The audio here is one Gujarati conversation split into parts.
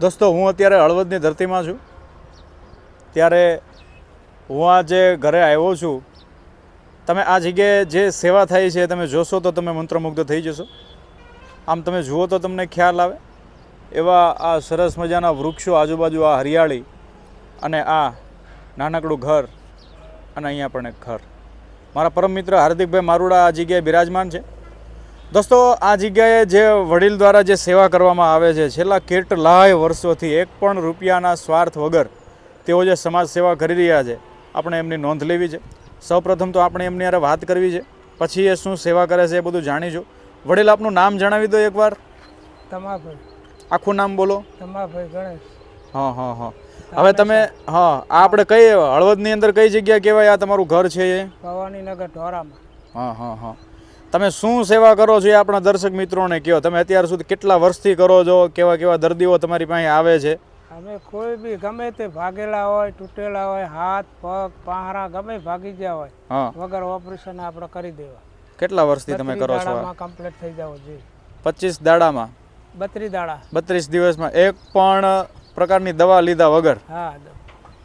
દોસ્તો, હું અત્યારે હળવદની ધરતીમાં છું. ત્યારે હું આ જે ઘરે આવ્યો છું, તમે આ જગ્યાએ જે સેવા થાય છે તમે જોશો તો તમે મંત્રમુગ્ધ થઈ જશો. આમ તમે જુઓ તો તમને ખ્યાલ આવે. એવા આ સરસ મજાના વૃક્ષો આજુબાજુ આ હરિયાળી અને આ નાનકડું ઘર અને અહીંયા પણ એક ઘર. મારા પરમ મિત્ર હાર્દિકભાઈ મારુડા આ જગ્યાએ બિરાજમાન છે. દોસ્તો આ જગ્યાએ જે વડીલ દ્વારા જે સેવા કરવામાં આવે છે છેલ્લા કેટલાય વર્ષોથી એક પણ રૂપિયાના સ્વાર્થ વગર તેઓ જે સમાજ સેવા કરી રહ્યા છે આપણે એમની નોંધ લેવી છે. સૌપ્રથમ તો આપણે એમની હારે વાત કરવી છે. પછી એ શું સેવા કરે છે એ બધું જાણીશું. વડીલ આપનું નામ જણાવી દો એકવાર. તમાભાઈ. આખું નામ બોલો. તમાભાઈ ગણેશ. હા હા હા. હવે તમે હા આ આપણે કઈ હળવદની અંદર કઈ જગ્યા કહેવાય? આ તમારું ઘર છે એ? ભવાનીનગર ઢોરામાં. હા હા હા. તમે શું સેવા કરો છો એ આપણા દર્શક મિત્રોને કહો. તમે અત્યાર સુધી કેટલા વર્ષથી કરો છો કેવા કેવા દર્દીઓ તમારી પાસે આવે છે? અમે કોઈ બી ગમે તે ભાગેલા હોય તૂટેલા હોય હાથ પગ પહારા ગમે ભાગી ગયા હોય વગર ઓપરેશન આપણે કરી દેવા. કેટલા વર્ષથી તમે કરો છો? કમ્પ્લીટ થઈ જાવ જોઈએ પચીસ દાડામાં? બત્રી દાડા. બત્રીસ દિવસમાં એક પણ પ્રકારની દવા લીધા વગર? હા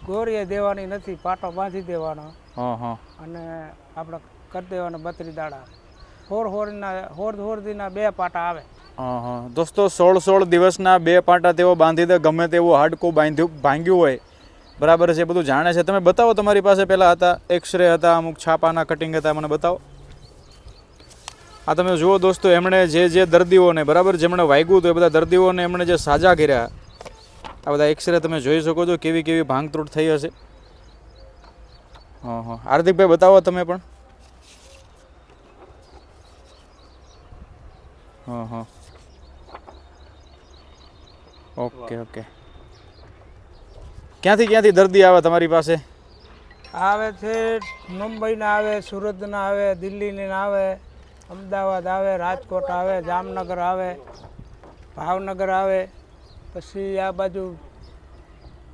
ગોળીએ દેવાની નથી પાટો બાંધી દેવાનો. હા હા. અને આપણે કરી દેવાનો બત્રી દાડા. હોર હોરના, હોર હોરદીના બે પાટા આવે. દોસ્તો, સોળ સોળ દિવસના બે પાટા તેઓ બાંધી દે, ગમે તેવું હાડકું બાંધ્યું, ભાંગ્યું હોય. બરાબર છે બધું જાણે છે. તમે બતાવો તમારી પાસે પહેલાં હતા એક્સરે હતા, અમુક છાપાના કટિંગ હતા, મને બતાવો. આ તમે જુઓ દોસ્તો, એમણે જે જે દર્દીઓને, બરાબર, જેમણે વાગ્યું હતું, એ બધા દર્દીઓને એમણે જે સાજા કર્યા. આ બધા એક્સરે તમે જોઈ શકો છો, કેવી કેવી ભાંગતૂટ થઈ હશે. હા હા હાર્દિકભાઈ બતાવો તમે પણ. હા હા ઓકે ઓકે ક્યાંથી ક્યાંથી દર્દી આવે તમારી પાસે? આવે છે મુંબઈના આવે સુરતના આવે દિલ્હીના આવે અમદાવાદ આવે રાજકોટ આવે જામનગર આવે ભાવનગર આવે પછી આ બાજુ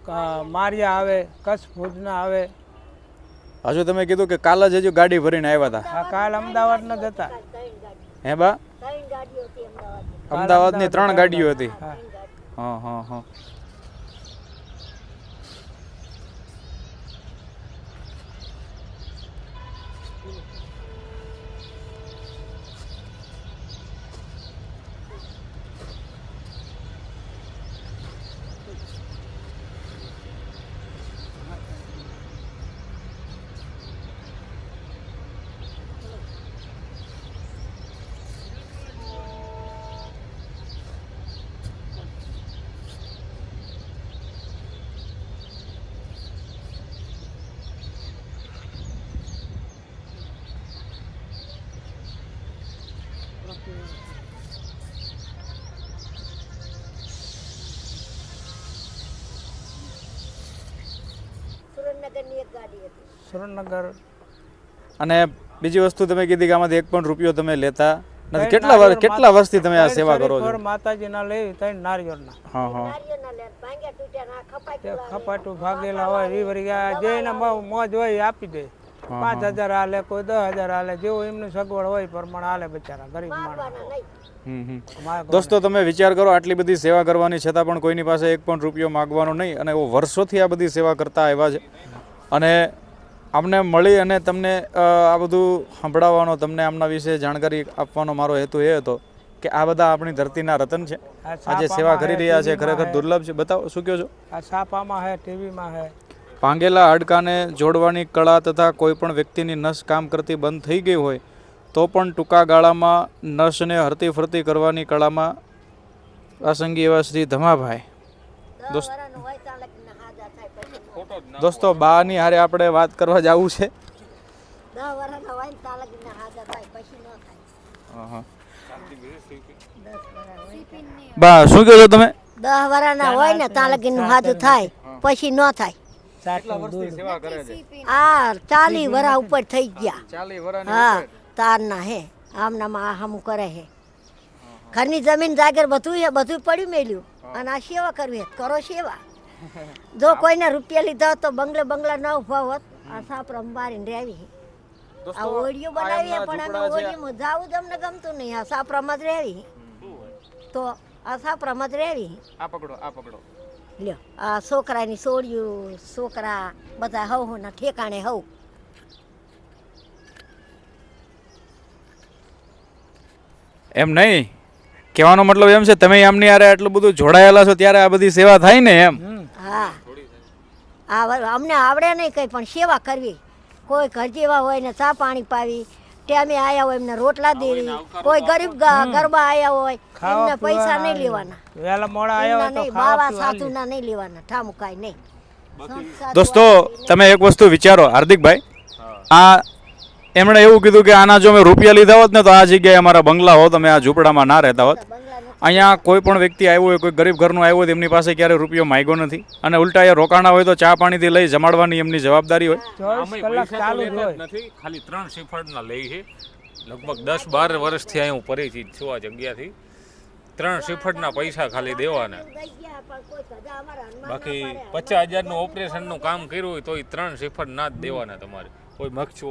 ક- મારિયા આવે કચ્છ ભુજના આવે. હજુ તમે કીધું કે કાલ જ હજુ ગાડી ભરીને આવ્યા હતા આ કાલ અમદાવાદના જતા હે બા? અમદાવાદની. ત્રણ ગાડીઓ હતી. હા હા હા. સુરેન્દ્રનગર. અને બીજી વસ્તુ તમે કીધી કે આમાંથી એક પણ રૂપિયો તમે લેતા નથી. કેટલા વર્ષ કેટલા વર્ષથી તમે આ સેવા કરો છો? માતાજીના લઈ ત્રણ નારિયેળના. હા હા. ના ખપાટું ભાગેલા હોય એ વરી જેને મોજ હોય આપી દે. પાંચ હજાર હાલે કોઈ દસ હજાર હાલે જેવું એમની સગવડ હોય પ્રમાણે હાલે બિચારા ગરીબ માણસ. દોસ્તો તમે વિચાર કરો આટલી બધી સેવા કરવાની છતાં પણ કોઈની પાસે એક પણ રૂપિયો માગવાનો નહીં અને એવો વર્ષોથી આ બધી સેવા કરતા આવ્યા છે. અને અમને મળી અને તમને આ બધું સંભળાવવાનો તમને આમના વિશે જાણકારી આપવાનો મારો હેતુ એ હતો કે આ બધા આપણી ધરતીના રતન છે. આ આ સેવા કરી રહ્યા છે ખરેખર દુર્લભ છે. બતાવો શું કહો છો? આ છાપામાં હે ટીવીમાં હે. ભાંગેલા હાડકાને જોડવાની કળા તથા કોઈ પણ વ્યક્તિની નસ કામ કરતી બંધ થઈ ગઈ હોય તો પણ ટૂંકા ગાળામાં નસને હરતી ફરતી કરવાની કળામાં પ્રાસંગી એવા શ્રી ધમાભાઈ. દસ વરાનું હોય ત્યાં લગીને હાજા થાય પછી દોસ્તો બાની હારે આપણે વાત કરવા જવું છે. બા શું કહો છો તમે? દસ વરાના હોય ને ત્યાં લગીનું હાજુ થાય પછી ન થાય. આ ચાલી વરા ઉપર થઈ ગયા. હા તારના હે આમનામાં આ હમ કરે હે. ઘરની જમીન જાગીર બધું હે બધું પડ્યું મેલ્યું. અને આ સેવા કરવી હે. કરો સેવા. જો કોઈને રૂપિયા લીધા હોત તો બંગલે બંગલા ન ઊભા હોત આ સાપ રંબારીને રહેવી હે. આ ઓડિયો બનાવીએ પણ અમે ઓળીઓમાં જાવું જ અમને ગમતું નહીં. આ સાપરામાં જ રહેવી તો આ સાપરામાં જ રહેવી આ પકડો આ પકડો. લ્યો આ છોકરાની સોડિયું છોકરા બધા હવ ના ઠેકાણે હવ. એમ નહીં? કહેવાનો મતલબ એમ છે તમે આમની આરે આટલું બધું જોડાયેલા છો ત્યારે આ બધી સેવા થાય ને એમ? આ અમને આવડે નહીં કંઈ પણ સેવા કરવી. કોઈ ઘર જેવા હોય ને ચા પાણી પાવી ટાઈમે આયા હોય એમને રોટલા દેવી. કોઈ ગરીબ ગરબા આવ્યા હોય એમને પૈસા નહીં લેવાના. વહેલા મોડા આવ્યા એમના હોય તો નહીં બાવા ખાવા પીવા સાધુના નહીં. લેવાના ઠામુકાઈ નહીં. દોસ્તો તમે એક વસ્તુ વિચારો હાર્દિકભાઈ. આ એમણે એવું કીધું કે આના જો મેં રૂપિયા લીધા હોત ને તો આ જગ્યાએ અમારા બંગલા હોત અમે આ ઝૂંપડામાં ના રહેતા હોત. અહીંયા કોઈ પણ વ્યક્તિ આવ્યો હોય કોઈ ગરીબ ઘરનું આવ્યો હોય તો એમની પાસે ક્યારે રૂપિયો માંગ્યો નથી. અને ઉલટા અહીંયા રોકાણા હોય તો ચા પાણીથી લઈ જમાડવાની એમની જવાબદારી હોય. ચોવીસ કલાક ચાલુ જ હોય. નથી. ખાલી ત્રણ શ્રીફળના લઈ છે. લગભગ દસ બાર વર્ષથી અહીં હું પરિચિત છું આ જગ્યાથી. ત્રણ શ્રીફળના પૈસા ખાલી દેવાના. બાકી પચાસ હજારનું ઓપરેશનનું કામ કર્યું હોય તો એ ત્રણ શ્રીફળ ના જ દેવાના તમારે. કોઈ મક્ષ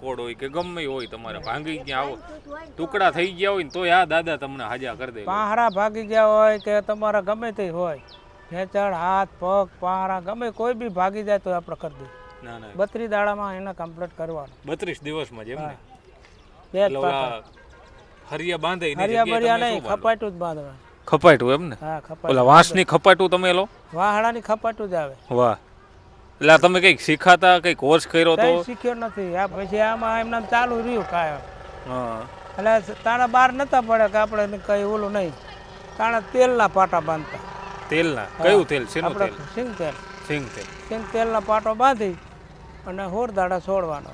કોડ હોય કે ગમે હોય તમારે ભાંગી ગયા આવો. ટુકડા થઈ ગયા હોય ને તોય આ દાદા તમને હાજા કરી દે પાંહરા ભાગી ગયા હોય કે તમારા ગમે તે હોય ખેંચાણ હાથ પગ પાંહરા ગમે કોઈ બી ભાગી જાય તો આપણે કરી દઈએ. ના ના. બત્રીસ દાડામાં એને કમ્પ્લીટ કરવાનું. બત્રીસ દિવસમાં જેમ ને? બે હરિયા બાંધે હરિયા બરિયા નહીં ખપાટું જ બાંધવાનું. ખપાટું એમ ને? હા ખપાટું ઓલા વાંસની ખપાટું તમે લો? વાહડાની ખપાટું જ આવે. વાહ. એટલે તમે કંઈક શીખાતા કંઈક કોર્સ કર્યો તો? શીખ્યો નથી. આ પછી આમાં એમને ચાલુ રહ્યું કાયમ. હા. એટલે તાણા બહાર નતા પડે કે આપણે કઈ ઓલું નહીં. તાણા તેલના પાટા બાંધતા. તેલના? કયું તેલ? શેનું તેલ? સિંગ તેલ. સિંગ તેલ. સિંગ તેલના પાટો બાંધી અને હોર દાડા છોડવાનો.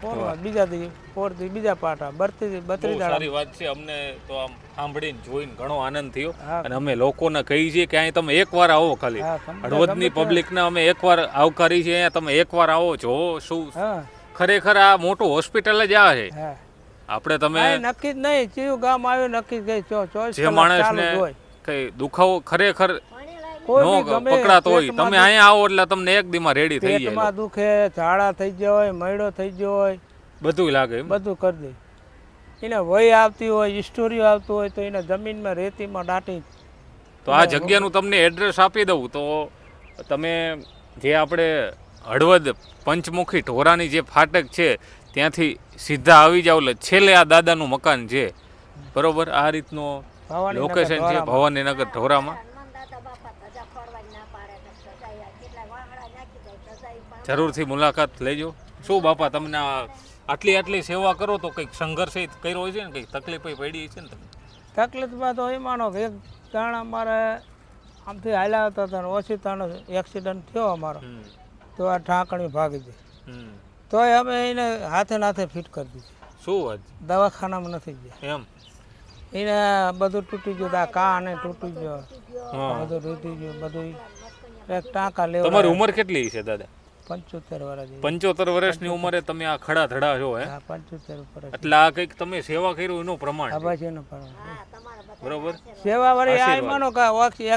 ફોરવા બીજા દી ફોર બીજા પાટા બરતી બત્રી દાડા. સારી વાત છે અમને તો આમ સાંભળીને જોઈને ઘણો આનંદ થયો. અને અમે લોકોને કહી છીએ કે અહીં તમે એકવાર આવો ખાલી. હા ગમે હળવદની પબ્લિકને અમે એકવાર આવકારી છે અહીંયા તમે એકવાર આવો જો શું ખરેખર આ મોટું હોસ્પિટલ જ આ છે? આપડે આપણે તમે નક્કી જ નહીં ચિયું ગામ આવ્યું નક્કી જ ગઈ ચોવીસ જે માણસને હોય. કઈ દુખાવો ખરેખર નો પકડાતો હોય તમે અહીંયા આવો એટલે તમને એક દીમાં રેડી થઈ જાય પેટમાં દુખે ઝાડા થઈ ગયો હોય મયડો થઈ ગયો હોય બધું લાગે બધું કરી દે. એને વય આવતી હોય હિસ્ટોરીઓ આવતું હોય તો એને જમીનમાં રેતીમાં દાટી તો આ જગ્યાનું તમને એડ્રેસ આપી દઉં તો તમે જે આપણે હળવદ પંચમુખી ઢોરાની જે ફાટક છે ત્યાંથી સીધા આવી જાવ એટલે છેલ્લે આ દાદાનું મકાન છે. બરોબર? આ રીતનો લોકેશન છે. ભવાનીનગર ઢોરામાં. જરૂરથી મુલાકાત લેજો. શું બાપા તમને આટલી આટલી સેવા કરો તો કંઈક સંઘર્ષ કર્યો હોય છે ને કંઈક તકલીફ પડી છે ને તમને? તકલીફમાં તો એ માનો કે એક જાણ અમારે આમથી હાલ્યા હતા તો ઓછી તાણ એક્સિડન્ટ થયો અમારો. તો આ ઢાંકણી ભાગી ગઈ. હમ. તોય અમે એને હાથે નાથે ફિટ કરી દીધી. શું વાત દવાખાનામાં નથી ગયા. એમ? એને બધું તૂટી ગયું આ કાને તૂટી ગયો. બધું તૂટી ગયું બધું એક ટાંકા લેવા તમારી ઉંમર કેટલી છે દાદા? પંચોતેર વર્ષ પંચોતેર વર્ષની ઉંમરે તમે આ ખડા ધડા છો હે? પંચોતેર વર્ષ એટલે આ કંઈક તમે સેવા કર્યું એનું પ્રમાણ. પછી બરોબર? સેવા વાળી આ માનો કે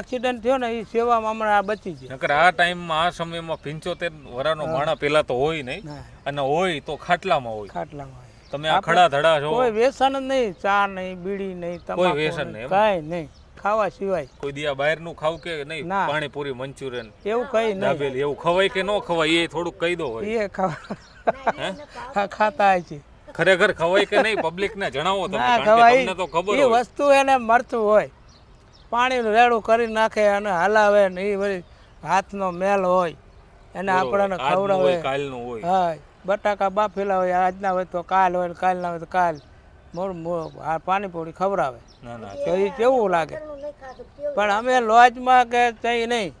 એક્સિડન્ટ થયો ને એ સેવામાં હમણાં આ બચી છે નકર આ ટાઈમમાં આ સમયમાં પંચોતેર વર્ષનો માણા પેલા તો હોય નહીં. અને હોય તો ખાટલામાં હોય. ખાટલામાં તમે આ ખડા ધડા છો. કોઈ વ્યસન જ નહીં ચા નહીં બીડી નહીં કોઈ વ્યસન નહીં, નહીં, કાંઈ નહીં. ખાવા સિવાય. કોઈ દિયા બહારનું ખાવ કે નહીં? ના. પાણીપુરી મંચુરિયન. એવું કઈ નહીં. દાબેલી એવું ખવાય કે ન ખવાય એ થોડુંક કહી દો હોય. એ ખાવા. હા, ખાતા હોય છે ખરેખર ખવાય કે નહીં? પબ્લિક ને જણાવો તમે ના કારણ કે તમને તો ખવાય ખબર એ હોય. વસ્તુ એને મરતું હોય. પાણી રેડું કરી નાખે અને હલાવે ને એ વળી હાથનો મેલ હોય. એને આપણને આજનું હોય ખવડાવે. કાલનું હોય. હા બટાકા બાફેલા હોય આજના હોય તો કાલ હોય ને કાલના હોય તો કાલ. પાણીપુરી ખવડાવે. ના ના. તો એ કેવું લાગે? પણ અમે લોજમાં કે ત્યાં નહીં.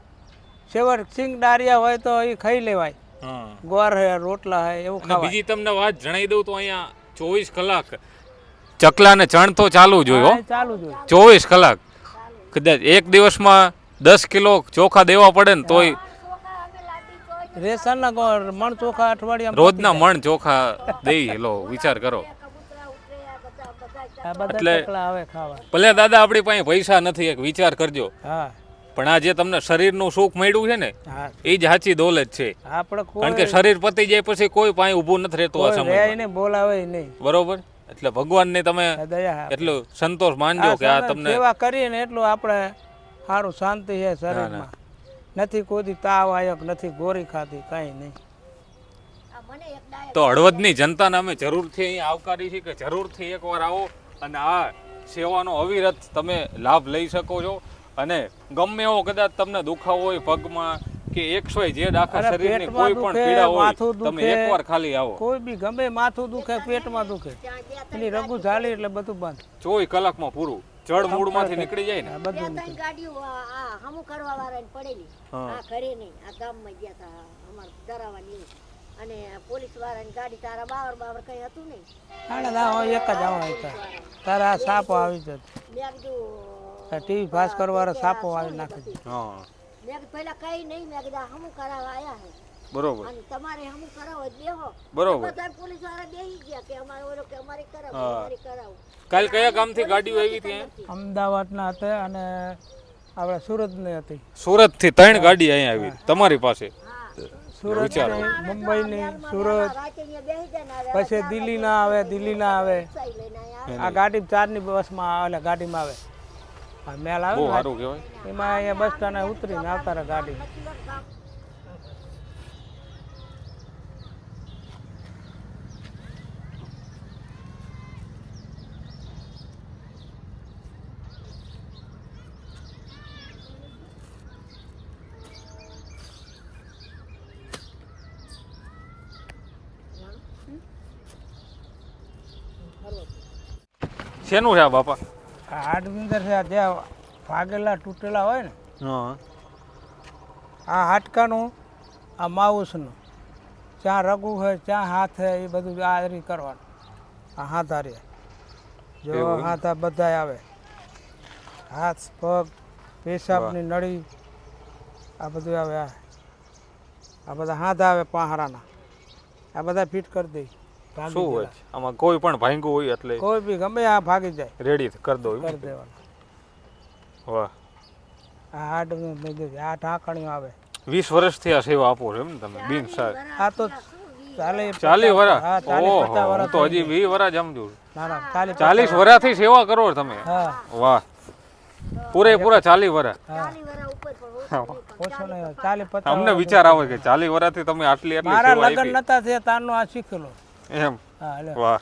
સેવર સિંગ ડારિયા હોય તો એ ખાઈ લેવાય. હા. ગોર હે રોટલા હે એવું ખાવાય. બીજી તમને વાત જણાવી દઉં તો અહીંયા ચોવીસ કલાક ચકલા ને ચણ તો ચાલુ જ હોય ચાલુ જ હોય. ચોવીસ કલાક. કદાચ એક દિવસમાં દસ કિલો ચોખા દેવા પડે ને તોય રેશનના મણ ચોખા અઠવાડિયા રોજના મણ ચોખા દઈ લો વિચાર કરો. આ બધા એટલે- આવે ખાવા. ભલે દાદા આપણી પાસે પૈસા નથી એક વિચાર કરજો. હા. પણ આ જે તમને શરીરનું સુખ મળ્યું છે ને એ જ સાચી દોલત છે. કારણ કે શરીર પતી જાય પછી કોઈ પાસે ઊભું નથી રહેતું આ સમય બોલાવે નહીં. બરોબર? એટલે ભગવાનને તમે. એટલું સંતોષ માનજો કે આ તમને સેવા કરીને એટલું આપણે સારું શાંતિ છે શરીરમાં. નથી કોઈ તાવ આયક નથી ગોરી ખાતી કાંઈ નહીં. તો હળવદની ડાય તો હળવદની જનતાને અમે જરૂરથી અહીં આવકારી છે કે જરૂરથી એકવાર આવો. અને આ સેવાનો અવિરત તમે લાભ લઈ શકો છો. અને ગમે એવો કદાચ તમને દુખાવો હોય પગમાં કે એકસો જે આખા શરીરની કોઈ પણ પીડા હોય માથું તમે. એકવાર ખાલી આવો. કોઈ બી ગમે માથું દુખે પેટમાં દુખે. એની રગુ ઝાલી એટલે બધું બંધ. ચોવીસ કલાકમાં પૂરું. જળ મૂળમાંથી નીકળી જાય ને. બધું ત્રણ ગાડીઓ આ હમુ કરવા વાળાને પડેલી આ ઘરે નહીં આ ગામમાં ગયા હતા અમારે દરાવાની અને પોલીસ વાળાની ગાડી તારા બાવર બાવર કઈ હતું નહીં? આને ના હોય એક જ આવા હતા. તારા આ સાપો આવી જતો. ટીવી ભાસ્કર કરવાળો સાપો આવી નાખે હા. મેં પેલા કઈ નહીં. મેં કીધું આ કરાવવા આયા હે. બરોબર. અને તમારે હમું કરાવો બરોબર. બધા પોલીસવાળા બેહી ગયા કે અમારે ઓલો કે અમારે કરાવો અમારે કરાવો. કાલ કયા ગામથી ગાડીઓ આવી હતી અમદાવાદના હતા અને આપણે સુરતની હતી. સુરતથી ત્રણ ગાડી અહીંયા આવી. તમારી પાસે? સુરતની મુંબઈની સુરત. પછી દિલ્હીના આવે દિલ્હીના આવે. આ ગાડી ચારની બસમાં આવે ગાડીમાં આવે. મેલ આવે એમાં અહીંયા બસ સ્ટેન્ડે ઉતરીને આવતા રહે ગાડી. શેનું છે આ બાપા? આ હાડની છે આ જ્યાં ભાગેલા તૂટેલા હોય ને હા. આ હાટકાનું આ માઉસનું ચ્યાં રગુ હોય ત્યાં હાથ હોય એ બધું આ રીત કરવાનું. આ હાથ હારે જો? હાથ આ બધા આવે. હાથ પગ પેશાબની નળી આ બધું આવે આ. આ બધા હાથ આવે પહારાના. આ બધા ફિટ કરી દઈ શું હોય? છે? આમાં કોઈ પણ ભાંગ્યું હોય એટલે કોઈ બી ગમે આ ભાગી જાય. રેડી કરી દો? કરી દેવાનું. વાહ. આ હાડ આ ઢાંકણીઓ આવે. વીસ વર્ષથી આ સેવા આપો છો એમ ને તમે બિન સાર આ તો ચાલે ઓહો વર્ષ તો હજી વીસ વરા સમજુ છું. ના ના ચાલીસ વર્ષથી સેવા કરો તમે? વાહ. પૂરેપૂરા પૂરા ચાલી વરા અમને વિચાર આવે કે ચાલીસ વરાથી તમે આટલી આટલી મારા લગ્ન નતા થયા તારનો આ શીખેલો. એમ. હા વાહ.